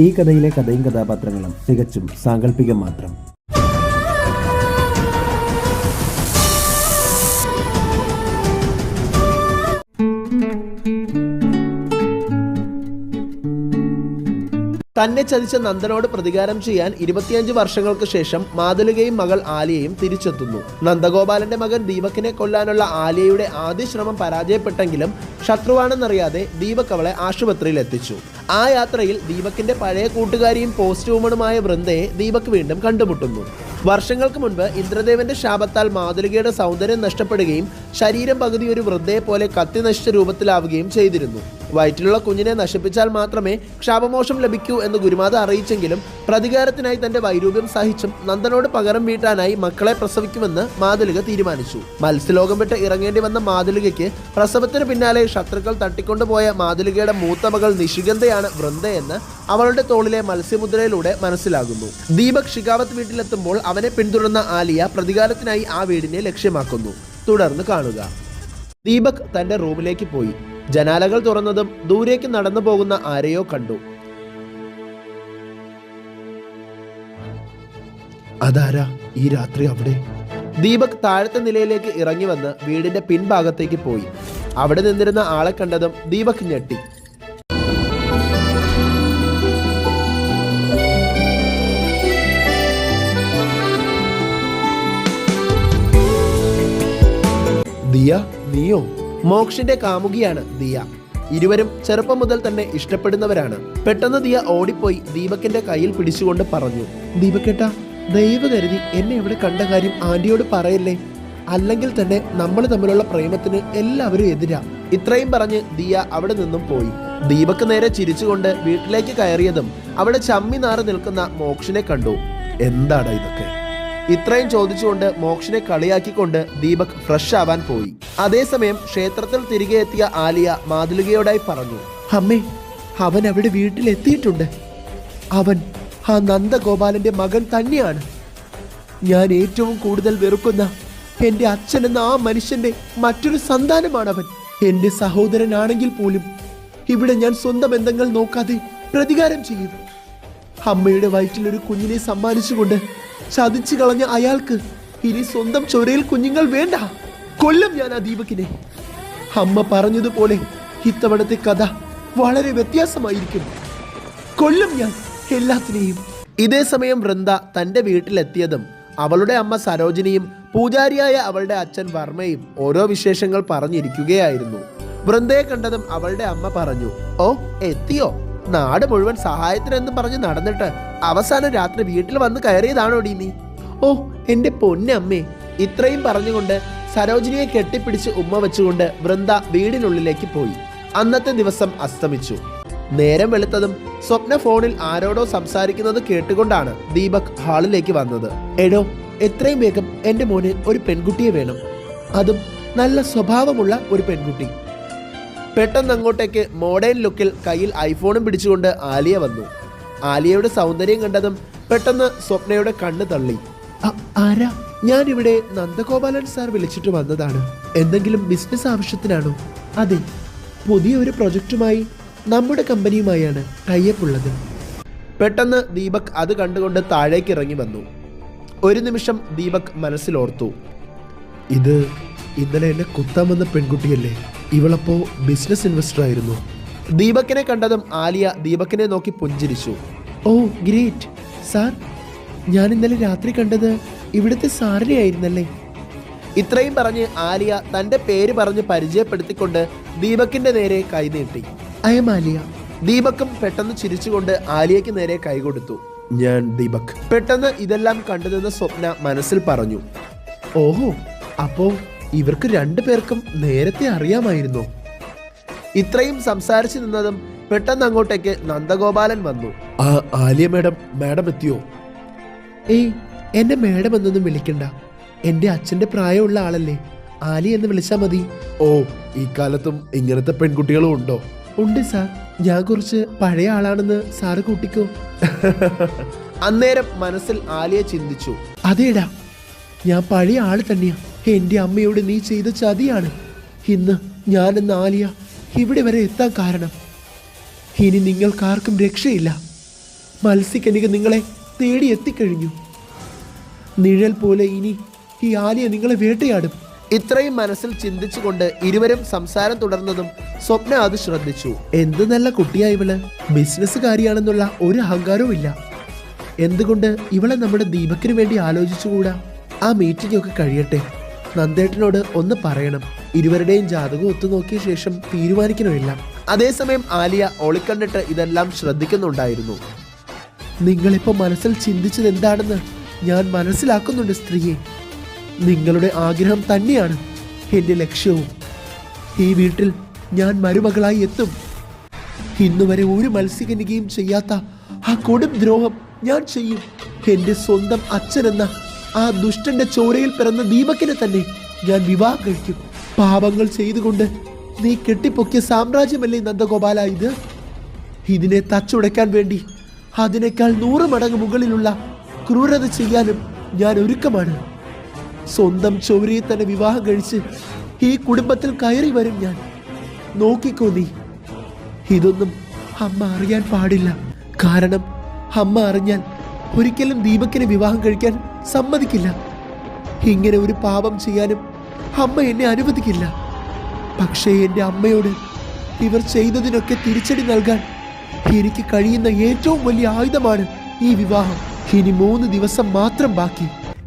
ഈ കഥയിലെ കഥയും കഥാപാത്രങ്ങളും തികച്ചും സാങ്കല്പികം മാത്രം. തന്നെ ചതിച്ച നന്ദനോട് പ്രതികാരം ചെയ്യാൻ ഇരുപത്തിയഞ്ച് വർഷങ്ങൾക്ക് ശേഷം മാതുലികയും മകൾ ആലിയയും തിരിച്ചെത്തുന്നു. നന്ദഗോപാലന്റെ മകൻ ദീപക്കിനെ കൊല്ലാനുള്ള ആലിയയുടെ ആദ്യ ശ്രമം പരാജയപ്പെട്ടെങ്കിലും ശത്രുവാണെന്നറിയാതെ ദീപക് അവളെ ആശുപത്രിയിൽ എത്തിച്ചു. ആ യാത്രയിൽ ദീപക്കിന്റെ പഴയ കൂട്ടുകാരിയും പോസ്റ്റ് വുമണുമായ വൃന്ദയെ ദീപക് വീണ്ടും കണ്ടുമുട്ടുന്നു. വർഷങ്ങൾക്ക് മുൻപ് ഇന്ദ്രദേവന്റെ ശാപത്താൽ മാതുലികയുടെ സൗന്ദര്യം നഷ്ടപ്പെടുകയും ശരീരം പകുതി ഒരു വൃദ്ധയെ പോലെ കത്തി നശിച്ച രൂപത്തിലാവുകയും ചെയ്തിരുന്നു. വയറ്റിലുള്ള കുഞ്ഞിനെ നശിപ്പിച്ചാൽ മാത്രമേ ക്ഷാപമോഷം ലഭിക്കൂ എന്ന് ഗുരുമാത അറിയിച്ചെങ്കിലും പ്രതികാരത്തിനായി തന്റെ വൈരൂപ്യം സഹിച്ചും നന്ദനോട് പകരം വീട്ടാനായി മക്കളെ പ്രസവിക്കുമെന്ന് മാതുലിക തീരുമാനിച്ചു. മത്സ്യലോകം വിട്ട് ഇറങ്ങേണ്ടി വന്ന മാതുലികയ്ക്ക് പ്രസവത്തിന് പിന്നാലെ ശത്രുക്കൾ തട്ടിക്കൊണ്ടുപോയ മാതുലികയുടെ മൂത്ത മകൾ നിഷിഗന്ധയാണ് വൃന്ദയെന്ന് അവളുടെ തോളിലെ മത്സ്യമുദ്രയിലൂടെ മനസ്സിലാകുന്നു. ദീപക് ഷികാവത്ത് വീട്ടിലെത്തുമ്പോൾ അവനെ പിന്തുടർന്ന ആലിയ പ്രതികാരത്തിനായി ആ വീടിനെ ലക്ഷ്യമാക്കുന്നു. തുടർന്ന് കാണുക. ദീപക് തന്റെ റൂമിലേക്ക് പോയി. ജനാലകൾ തുറന്നതും ദൂരേക്ക് നടന്നു പോകുന്ന ആരെയോ കണ്ടു. അതാരാ ഈ രാത്രി അവിടെ? ദീപക് താഴത്തെ നിലയിലേക്ക് ഇറങ്ങി വന്ന് വീടിന്റെ പിൻഭാഗത്തേക്ക് പോയി. അവിടെ നിന്നിരുന്ന ആളെ കണ്ടതും ദീപക് ഞെട്ടി. ദിയ നീയോ? മോക്ഷിന്റെ കാമുകിയാണ് ദിയ. ഇരുവരും ചെറുപ്പം മുതൽ തന്നെ ഇഷ്ടപ്പെടുന്നവരാണ്. പെട്ടെന്ന് ദിയ ഓടിപ്പോയി ദീപക്കിന്റെ കയ്യിൽ പിടിച്ചുകൊണ്ട് പറഞ്ഞു ദീപക്കേട്ട ദൈവ കരുതി എന്നെ ഇവിടെ കണ്ട കാര്യം ആന്റിയോട് പറയല്ലേ? അല്ലെങ്കിൽ തന്നെ നമ്മൾ തമ്മിലുള്ള പ്രേമത്തിന് എല്ലാവരും എതിരാ. ഇത്രയും പറഞ്ഞ് ദിയ അവിടെ നിന്നും പോയി. ദീപക്ക് നേരെ ചിരിച്ചുകൊണ്ട് വീട്ടിലേക്ക് കയറിയതും അവിടെ ചമ്മി നാറി നിൽക്കുന്ന മോക്ഷിനെ കണ്ടു. എന്താടാ ഇതൊക്കെ? ഇത്രയും ചോദിച്ചുകൊണ്ട് മോക്ഷനെ കളിയാക്കിക്കൊണ്ട് ദീപക് ഫ്രഷ് ആവാൻ പോയി. അതേസമയം ക്ഷേത്രത്തിൽ തിരികെ എത്തിയ ആലിയ മാതൃകയോടായി പറഞ്ഞു അമ്മേ അവൻ അവിടെ വീട്ടിലെത്തിയിട്ടുണ്ട്. അവൻ ആ നന്ദഗോപാലന്റെ മകൻ തന്നെയാണ്. ഞാൻ ഏറ്റവും കൂടുതൽ വെറുക്കുന്ന എന്റെ അച്ഛൻ എന്ന ആ മനുഷ്യന്റെ മറ്റൊരു സന്താനമാണവൻ. എന്റെ സഹോദരനാണെങ്കിൽ പോലും ഇവിടെ ഞാൻ സ്വന്തം ബന്ധങ്ങൾ നോക്കാതെ പ്രതികാരം ചെയ്യും. അമ്മയുടെ വയറ്റിലൊരു കുഞ്ഞിനെ സമ്മാനിച്ചുകൊണ്ട് ചതിച്ചു കളഞ്ഞ അയാൾക്ക് ഇനി സ്വന്തം ചൊരയിൽ കുഞ്ഞുങ്ങൾ വേണ്ട. കൊല്ലം ഞാൻ ആ ദീപകിനെ. അമ്മ പറഞ്ഞതുപോലെ ഇത്തവണത്തെ കഥ വളരെ വ്യത്യാസമായിരിക്കും. കൊല്ലം ഞാൻ എല്ലാത്തിനെയും. ഇതേ സമയം വൃന്ദ തന്റെ വീട്ടിലെത്തിയതും അവളുടെ അമ്മ സരോജിനിയും പൂജാരിയായ അവളുടെ അച്ഛൻ വർമ്മയും ഓരോ വിശേഷങ്ങൾ പറഞ്ഞിരിക്കുകയായിരുന്നു. വൃന്ദയെ കണ്ടതും അവളുടെ അമ്മ പറഞ്ഞു ഓ എത്തിയോ? നാട് മുഴുവൻ സഹായത്തിനെന്ന് പറഞ്ഞ് നടന്നിട്ട് അവസാനം രാത്രി വീട്ടിൽ വന്ന് കയറിയതാണോ ഡി നീ? ഓ എന്റെ പൊന്നമ്മേ ഇത്രയും പറഞ്ഞുകൊണ്ട് സരോജിനിയെ കെട്ടിപ്പിടിച്ച് ഉമ്മ വെച്ചുകൊണ്ട് വൃന്ദ വീടിനുള്ളിലേക്ക് പോയി. അന്നത്തെ ദിവസം അസ്തമിച്ചു. നേരം വെളുത്തതും സ്വപ്ന ഫോണിൽ ആരോടോ സംസാരിക്കുന്നത് കേട്ടുകൊണ്ടാണ് ദീപക് ഹാളിലേക്ക് വന്നത്. എടോ എത്രയും വേഗം എന്റെ മോന് ഒരു പെൺകുട്ടിയെ വേണം. അതും നല്ല സ്വഭാവമുള്ള ഒരു പെൺകുട്ടി. പെട്ടെന്ന് അങ്ങോട്ടേക്ക് മോഡേൺ ലുക്കിൽ കയ്യിൽ ഐഫോണും പിടിച്ചുകൊണ്ട് ആലിയ വന്നു. ആലിയയുടെ സൗന്ദര്യം കണ്ടതും പെട്ടെന്ന് സ്വപ്നയുടെ കണ്ണ് തള്ളി. "അ- ആരാ? ഞാനിവിടെ നന്ദഗോപാലൻ സാർ വിളിച്ചിട്ട് വന്നതാണ്. എന്തെങ്കിലും ബിസിനസ് ആവശ്യത്തിനാണോ? അതെ. പുതിയ ഒരു പ്രൊജക്റ്റുമായി നമ്മുടെ കമ്പനിയുമായാണ് ടൈപ്പ് ഉള്ളത്. പെട്ടെന്ന് ദീപക് അത് കണ്ടുകൊണ്ട് താഴേക്ക് ഇറങ്ങി വന്നു. ഒരു നിമിഷം ദീപക് മനസ്സിലോർത്തു. ഇത് ഇന്നലെ എന്നെ കുത്താൻ വന്ന പെൺകുട്ടിയല്ലേ? ഇവളപ്പോ ബിസിനസ് ഇൻവെസ്റ്റർ ആയിരുന്നു. ദീപക്കിനെ കണ്ടതും ആലിയ ദീപക്കിനെ നോക്കി പുഞ്ചിരിച്ചു. ഓ ഗ്രേറ്റ് സാർ ഞാൻ ഇന്നലെ രാത്രി കണ്ടത് ഇവിടുത്തെ സാറിനെ ആയിരുന്നല്ലേ? ഇത്രയും പറഞ്ഞ് ആലിയ തന്റെ പേര് പറഞ്ഞ് പരിചയപ്പെടുത്തിക്കൊണ്ട് ദീപക്കിന്റെ നേരെ കൈനീട്ടി. എം ആലിയ. ദീപക്കും പെട്ടെന്ന് ചിരിച്ചുകൊണ്ട് ആലിയയ്ക്ക് നേരെ കൈകൊടുത്തു ഞാൻ ദീപക്. പെട്ടെന്ന് ഇതെല്ലാം കണ്ടുനിന്ന സ്വപ്ന മനസ്സിൽ പറഞ്ഞു. ഓഹോ അപ്പോ ഇവർക്ക് രണ്ടു പേർക്കും നേരത്തെ അറിയാമായിരുന്നു. ഇത്രയും സംസാരിച്ചു നിന്നതും പെട്ടെന്ന് അങ്ങോട്ടേക്ക് നന്ദഗോപാലൻ വന്നു. ആ ആലിയ മേഡം മാഡം എത്തിയോ? ഏയ് എന്നെ മേഡം എന്നൊന്നും വിളിക്കണ്ട. എന്റെ അച്ഛന്റെ പ്രായമുള്ള ആളല്ലേ. ആലി എന്ന് വിളിച്ചാ മതി. ഓ ഈ കാലത്തും ഇങ്ങനത്തെ പെൺകുട്ടികളും ഉണ്ടോ? ഉണ്ട് സാർ. ഞാൻ കുറച്ച് പഴയ ആളാണെന്ന് സാറ് കൂട്ടിക്കോ. അന്നേരം മനസ്സിൽ ആലിയെ ചിന്തിച്ചു. അതേടാ. ഞാൻ പഴയ ആൾ തന്നെയാ. എന്റെ അമ്മയോട് നീ ചെയ്ത ചതിയാണ്. ഇന്ന് ഞാൻ എന്ന ആലിയ ഇവിടെ വരെ എത്താൻ കാരണം. ഇനി നിങ്ങൾക്കാർക്കും രക്ഷയില്ല. മത്സ്യക്കനിക നിങ്ങളെ തേടി എത്തിക്കഴിഞ്ഞു. നിഴൽ പോലെ ഇനി ഈ ആലിയ നിങ്ങളെ വേട്ടയാടും. ഇത്രയും മനസ്സിൽ ചിന്തിച്ചുകൊണ്ട് ഇരുവരും സംസാരം തുടർന്നതും സ്വപ്ന അത് ശ്രദ്ധിച്ചു. എന്ത് നല്ല കുട്ടിയാ ഇവൾ. ബിസിനസ്സുകാരിയാണെന്നുള്ള ഒരു അഹങ്കാരവും ഇല്ല എന്തുകൊണ്ട് ഇവളെ നമ്മുടെ ദീപക്കിന് വേണ്ടി ആലോചിച്ചുകൂടാ? ആ മീറ്റിംഗ് ഒക്കെ കഴിയട്ടെ. നന്ദേട്ടനോട് ഒന്ന് പറയണം. ഇരുവരുടെയും ജാതകം ഒത്തുനോക്കിയ ശേഷം തീരുമാനിക്കണമില്ല. അതേസമയം ആലിയ ഒളിക്കണ്ടിട്ട് ഇതെല്ലാം ശ്രദ്ധിക്കുന്നുണ്ടായിരുന്നു. നിങ്ങളിപ്പോ മനസ്സിൽ ചിന്തിച്ചത് എന്താണെന്ന് ഞാൻ മനസ്സിലാക്കുന്നുണ്ട് സ്ത്രീയെ. നിങ്ങളുടെ ആഗ്രഹം തന്നെയാണ് എന്റെ ലക്ഷ്യവും. ഈ വീട്ടിൽ ഞാൻ മരുമകളായി എത്തും. ഇന്നുവരെ ഒരു മത്സ്യകനികയും ചെയ്യാത്ത ആ കൊടും ദ്രോഹം ഞാൻ ചെയ്യും. എന്റെ സ്വന്തം അച്ഛനെന്ന ആ ദുഷ്ടന്റെ ചോരയിൽ പിറന്ന ദീപക്കിനെ തന്നെ ഞാൻ വിവാഹം കഴിക്കും. പാപങ്ങൾ ചെയ്തുകൊണ്ട് നീ കെട്ടിപ്പൊക്കിയ സാമ്രാജ്യമല്ലേ നന്ദഗോപാല ഇത്? ഇതിനെ തച്ചുടയ്ക്കാൻ വേണ്ടി അതിനേക്കാൾ നൂറ് മടങ്ങ് മുകളിലുള്ള ക്രൂരത ചെയ്യാനും ഞാൻ ഒരുക്കമാണ്. സ്വന്തം ചോരയെ തന്നെ വിവാഹം കഴിച്ച് ഈ കുടുംബത്തിൽ കയറി വരും ഞാൻ. നോക്കിക്കോ നീ. ഇതൊന്നും അമ്മ അറിയാൻ പാടില്ല. കാരണം അമ്മ അറിഞ്ഞാൽ ഒരിക്കലും ദീപക്കിനെ വിവാഹം കഴിക്കാൻ സമ്മതിക്കില്ല. ഇങ്ങനെ ഒരു പാപം ചെയ്യാനും അമ്മ എന്നെ അനുവദിക്കില്ല. പക്ഷേ എന്റെ അമ്മയോട് ഇവർ ചെയ്തതിനൊക്കെ തിരിച്ചടി നൽകാൻ എനിക്ക് കഴിയുന്ന ഏറ്റവും വലിയ ആയുധമാണ് ഈ വിവാഹം. ഇനി മൂന്ന് ദിവസം മാത്രം ബാക്കി.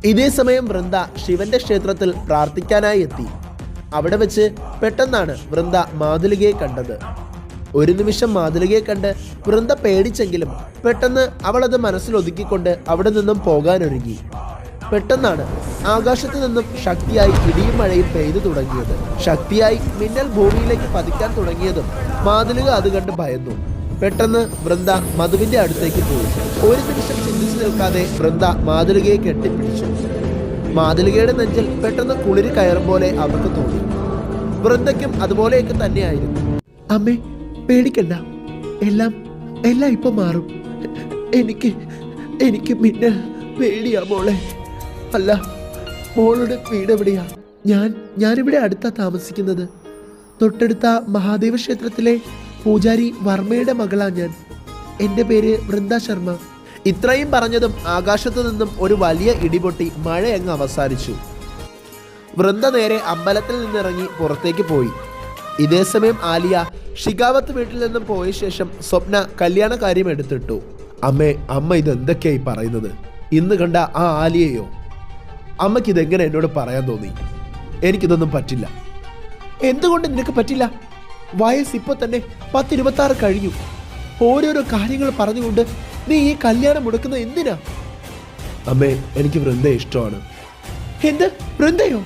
ഇതേ സമയം വൃന്ദ ശിവന്റെ ക്ഷേത്രത്തിൽ പ്രാർത്ഥിക്കാനായി എത്തി. അവിടെ വെച്ച് പെട്ടെന്നാണ് വൃന്ദ മാതുലികയെ കണ്ടത്. ഒരു നിമിഷം മാതുലികയെ കണ്ട് വൃന്ദ പേടിച്ചെങ്കിലും പെട്ടെന്ന് മനസ്സിൽ ഒതുക്കിക്കൊണ്ട് അവിടെ നിന്നും പോകാനൊരുങ്ങി. പെട്ടെന്നാണ് ആകാശത്ത് നിന്നും ശക്തിയായി ഇടിയും മഴയും പെയ്തു തുടങ്ങിയത്. ശക്തിയായി മിന്നൽ ഭൂമിയിലേക്ക് പതിക്കാൻ തുടങ്ങിയതും മാതിലുക അത് കണ്ട് ഭയന്നു. പെട്ടെന്ന് വൃന്ദ മധുവിന്റെ അടുത്തേക്ക് പോയി. ഒരു നിമിഷം ചിന്തിച്ചു നിൽക്കാതെ വൃന്ദ മാതിലുകയെ കെട്ടിപ്പിടിച്ചു. മാതിലുകയുടെ നെഞ്ചിൽ പെട്ടെന്ന് കുളിരി കയറും പോലെ അവർക്ക് തോന്നി. വൃന്ദയ്ക്കും അതുപോലെയൊക്കെ തന്നെയായിരുന്നു. അമ്മേ പേടിക്കണ്ട. എല്ലാം എല്ലാം ഇപ്പൊ മാറും. എനിക്ക് എനിക്ക് മിന്നൽ പേടിയാ മോളെ. അല്ല മോളുടെ വീട് എവിടെയാ? ഞാൻ ഞാനിവിടെ അടുത്താ താമസിക്കുന്നത്. തൊട്ടടുത്ത മഹാദേവ ക്ഷേത്രത്തിലെ പൂജാരി വർമ്മയുടെ മകളാ ഞാൻ. എന്റെ പേര് വൃന്ദ ശർമ്മ. ഇത്രയും പറഞ്ഞതും ആകാശത്തു നിന്നും ഒരു വലിയ ഇടിപൊട്ടി മഴയങ്ങ് അവസാനിച്ചു. വൃന്ദ നേരെ അമ്പലത്തിൽ നിന്നിറങ്ങി പുറത്തേക്ക് പോയി. ഇതേ സമയം ആലിയ ഷിഗാവത്ത് വീട്ടിൽ നിന്നും പോയ ശേഷം സ്വപ്ന കല്യാണ കാര്യം എടുത്തിട്ടു. അമ്മേ അമ്മ ഇത് എന്തൊക്കെയായി പറയുന്നത്? ഇന്ന് കണ്ട ആ ആലിയയോ? അമ്മയ്ക്ക് ഇതെങ്ങനെ എന്നോട് പറയാൻ തോന്നി? എനിക്കിതൊന്നും പറ്റില്ല. എന്തുകൊണ്ട് നിനക്ക് പറ്റില്ല? വയസ്സ് ഇപ്പൊ തന്നെ പത്തിരുപത്തി ആറ് കഴിഞ്ഞു. ഓരോരോ കാര്യങ്ങൾ പറഞ്ഞുകൊണ്ട് നീ ഈ കല്യാണം മുടക്കുന്നത് എന്തിനാ? അമ്മേ എനിക്ക് വൃന്ദയെ ഇഷ്ടമാണ്. എന്ത്? വൃന്ദയോ?